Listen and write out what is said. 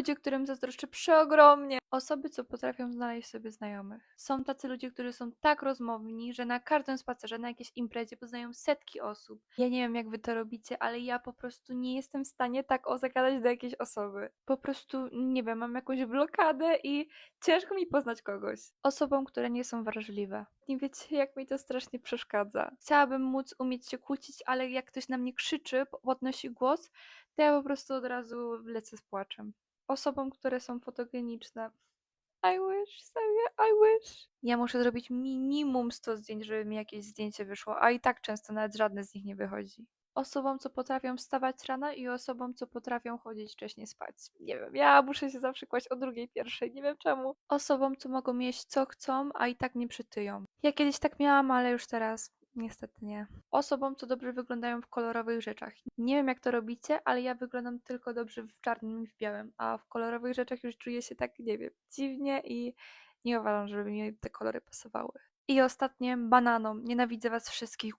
Ludzie, którym zazdroszczę przeogromnie. Osoby, co potrafią znaleźć sobie znajomych. Są tacy ludzie, którzy są tak rozmowni, że na każdym spacerze, na jakiejś imprezie poznają setki osób. Ja nie wiem, jak wy to robicie, ale ja po prostu nie jestem w stanie tak o zagadać do jakiejś osoby. Po prostu, nie wiem, mam jakąś blokadę i ciężko mi poznać kogoś. Osobom, które nie są wrażliwe. Nie wiecie, jak mi to strasznie przeszkadza. Chciałabym móc umieć się kłócić, ale jak ktoś na mnie krzyczy, podnosi głos, to ja po prostu od razu lecę z płaczem. Osobom, które są fotogeniczne. I wish, sobie, I wish. Ja muszę zrobić minimum 100 zdjęć, żeby mi jakieś zdjęcie wyszło, a i tak często nawet żadne z nich nie wychodzi. Osobom, co potrafią wstawać rano i osobom, co potrafią chodzić wcześniej spać. Nie wiem, ja muszę się zawsze kłaść o drugiej, pierwszej, nie wiem czemu. Osobom, co mogą jeść co chcą, a i tak nie przytyją. Ja kiedyś tak miałam, ale już teraz niestety nie. Osobom, co dobrze wyglądają w kolorowych rzeczach. Nie wiem, jak to robicie, ale ja wyglądam tylko dobrze w czarnym i w białym, a w kolorowych rzeczach już czuję się tak, nie wiem, dziwnie i nie uważam, żeby mi te kolory pasowały. I ostatnie, bananom. Nienawidzę was wszystkich.